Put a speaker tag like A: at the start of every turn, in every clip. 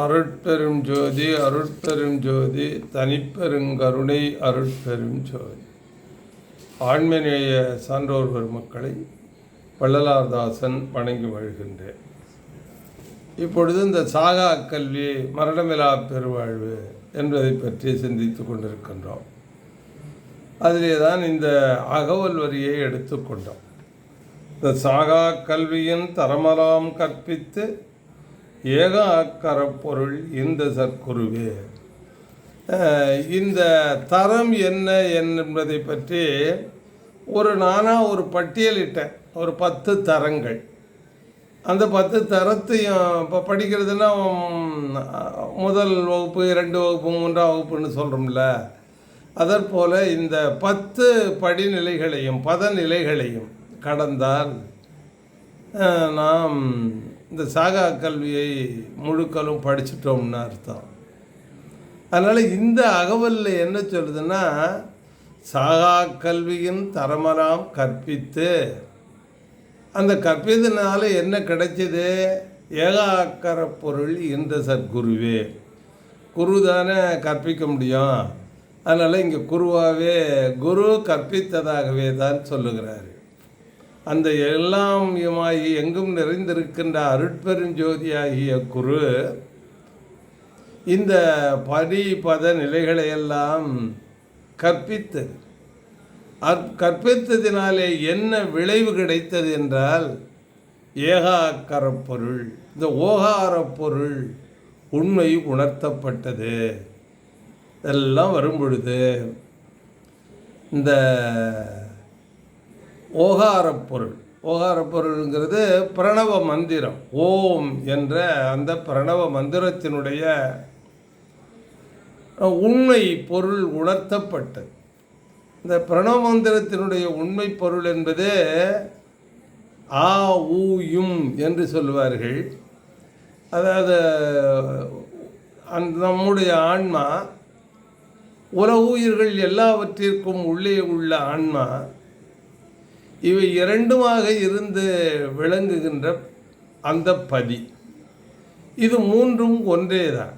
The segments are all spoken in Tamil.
A: அருட்பெரும் ஜோதி அருட்பெரும் ஜோதி தனிப்பெருங்கருணை அருட்பெரும் ஜோதி. ஆண்மநேய சான்றோர் பெருமக்களை வள்ளலார்தாசன் வணங்கி வருகின்றேன் இப்பொழுது இந்த சாகா கல்வி மரணமிலா பெருவாழ்வு என்பதை பற்றி சிந்தித்து கொண்டிருக்கின்றோம். அதிலே தான் இந்த அகவல் வரியை எடுத்துக்கொண்டோம் இந்த சாகா கல்வியின் தரமலாம் கற்பித்து ஏக அக்கரப்பொருள் இந்த சற்குருவே. இந்த தரம் என்ன என்பதை பற்றி ஒரு நானாக ஒரு பட்டியலிட்டேன் ஒரு பத்து தரங்கள். அந்த பத்து தரத்தையும் இப்போ படிக்கிறதுனா முதல் வகுப்பு இரண்டு வகுப்பு மூன்றாம் வகுப்புன்னு சொல்கிறோம்ல அதற்போல் இந்த பத்து படிநிலைகளையும் பதநிலைகளையும் கடந்தால் நாம் இந்த சாகா கல்வியை முழுக்களும் படிச்சிட்டோம்னு அர்த்தம். அதனால் இந்த அகவலில் என்ன சொல்லுதுன்னா சாகா கல்வியின் தரமராம் கற்பித்து அந்த கற்பித்தனால என்ன கிடைச்சது? ஏகாக்கர பொருள் இந்த சத்குருவே. குரு தானே கற்பிக்க முடியும். அதனால் இங்கே குருவாகவே குரு கற்பித்ததாகவே தான் சொல்லுகிறாரு. அந்த எல்லாமாகி எங்கும் நிறைந்திருக்கின்ற அருட்பெருஞ்சோதியாகிய குரு இந்த படி பத நிலைகளையெல்லாம் கற்பித்தது அற் கற்பித்ததினாலே என்ன விளைவு கிடைத்தது என்றால் ஏகாக்கர பொருள் இந்த ஓகார பொருள் உண்மை உணர்த்தப்பட்டது. எல்லாம் வரும் பொழுது இந்த ஓகாரப் பொருள். ஓகார பொருள்ங்கிறது பிரணவ மந்திரம். ஓம் என்ற அந்த பிரணவ மந்திரத்தினுடைய உண்மை பொருள் உணர்த்தப்பட்டது. இந்த பிரணவ மந்திரத்தினுடைய உண்மை பொருள் என்பது ஆ ஊ யும் என்று சொல்லுவார்கள். அதாவது அந்த நம்முடைய ஆன்மா உல உயிர்கள் எல்லாவற்றிற்கும் உள்ளே உள்ள ஆன்மா இவை இரண்டுமாக இருந்து விளங்குகின்ற அந்த பதி. இது மூன்றும் ஒன்றே தான்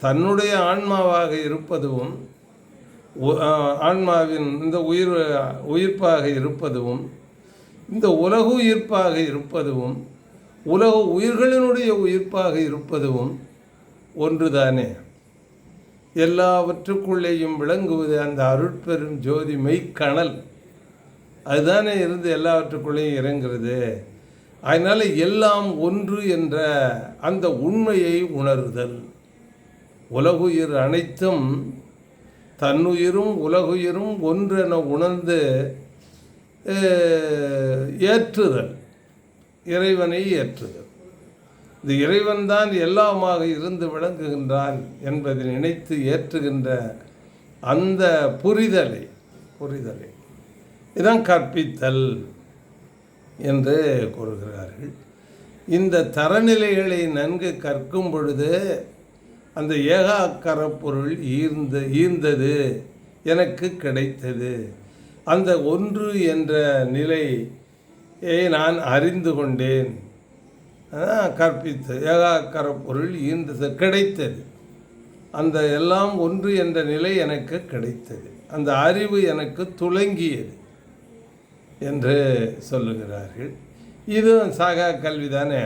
A: தன்னுடைய ஆன்மாவாக இருப்பதும் ஆன்மாவின் இந்த உயிர் உயிர்ப்பாக இருப்பதும் இந்த உலக உயிர்ப்பாக இருப்பதும் உலக உயிர்களினுடைய உயிர்ப்பாக இருப்பதும் ஒன்றுதானே? எல்லாவற்றுக்குள்ளேயும் விளங்குவது அந்த அருட்பெரும் ஜோதி மெய்க்கணல் அதுதானே இருந்து எல்லாவற்றுக்குள்ளேயும் இறங்குறது? அதனால் எல்லாம் ஒன்று என்ற அந்த உண்மையை உணருதல். உலகுயிர் அனைத்தும் தன்னுயிரும் உலகுயிரும் ஒன்றென உணர்ந்து ஏற்றுதல். இறைவனை ஏற்றுதல். இந்த இறைவன்தான் எல்லாமாக இருந்து விளங்குகின்றான் என்பதை நினைத்து ஏற்றுகின்ற அந்த புரிதலை புரிதலை இதான் கற்பித்தல் என்று கூறுகிறார்கள். இந்த தரநிலைகளை நன்கு கற்கும் பொழுது அந்த ஏகாக்கர பொருள் ஈர்ந்த ஈர்ந்தது எனக்கு கிடைத்தது. அந்த ஒன்று என்ற நிலையை நான் அறிந்து கொண்டேன். அதான் கற்பித்து ஏகாக்கர பொருள் ஈர்ந்தது கிடைத்தது. அந்த எல்லாம் ஒன்று என்ற நிலை எனக்கு கிடைத்தது. அந்த அறிவு எனக்கு துலங்கியது என்று சொல்லுகிறார்கள். இதுவும் சாகா கல்வி தானே?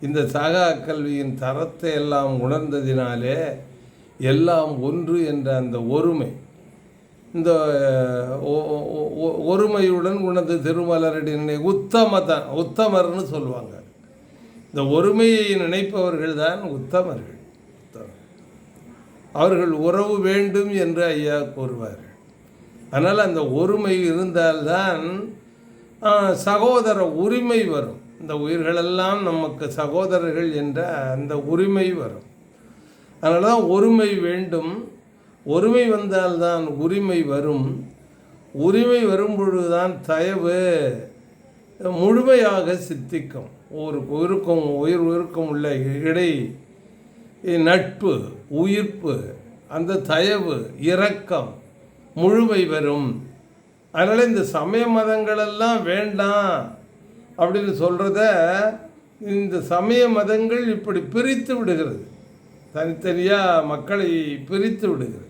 A: இந்த சாகா கல்வியின் தரத்தை எல்லாம் உணர்ந்ததினாலே எல்லாம் ஒன்று என்ற அந்த ஒருமை இந்த ஒ- ஒ- ஒருமையுடன் உணர்ந்து திருமலரடி நினை தான் உத்தமர்னு சொல்லுவாங்க. இந்த ஒருமையை நினைப்பவர்கள் தான் உத்தமர்கள். உத்தமர். அவர்கள் உறவு வேண்டும் என்று ஐயா கூறுவார்கள். அதனால் அந்த ஒருமை இருந்தால்தான் சகோதர உரிமை வரும். இந்த உயிர்களெல்லாம் நமக்கு சகோதரர்கள் என்ற அந்த உரிமை வரும். அதனால தான் ஒருமை வேண்டும். ஒருமை வந்தால்தான் உரிமை வரும். உரிமை வரும் பொழுதுதான் தயவு முழுமையாக சித்திக்கும். ஒரு உயிருக்கும் உயிர் உயிருக்கும் உள்ள இடை நட்பு உயிர்ப்பு அந்த தயவு இரக்கம் முழுமை வரும் அதனால் இந்த சமய மதங்களெல்லாம் வேண்டாம் அப்படின்னு சொல்கிறத இந்த சமய மதங்கள் இப்படி பிரித்து விடுகிறது. தனித்தனியாக மக்களை பிரித்து விடுகிறது.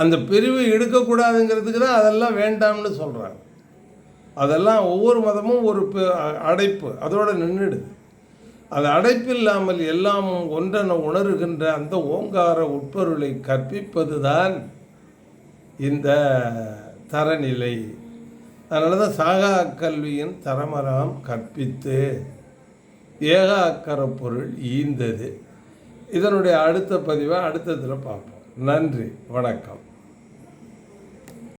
A: அந்த பிரிவு எடுக்கக்கூடாதுங்கிறதுக்கு தான் அதெல்லாம் வேண்டாம்னு சொல்கிறாங்க அதெல்லாம் ஒவ்வொரு மதமும் ஒரு அடைப்பு. அதோடு நின்றுடுது அது அடைப்பில்லாமல் எல்லாம் ஒன்றென உணர்கின்ற அந்த ஓங்கார உட்பொருளை கற்பிப்பது தான் இந்த தரநிலை. அதனால தான் சாகா கல்வியின் தரமரம் கற்பித்து ஏக அக்கர பொருள் ஈந்தது. இதனுடைய அடுத்த பதிவை அடுத்ததில் பார்ப்போம். நன்றி. வணக்கம்.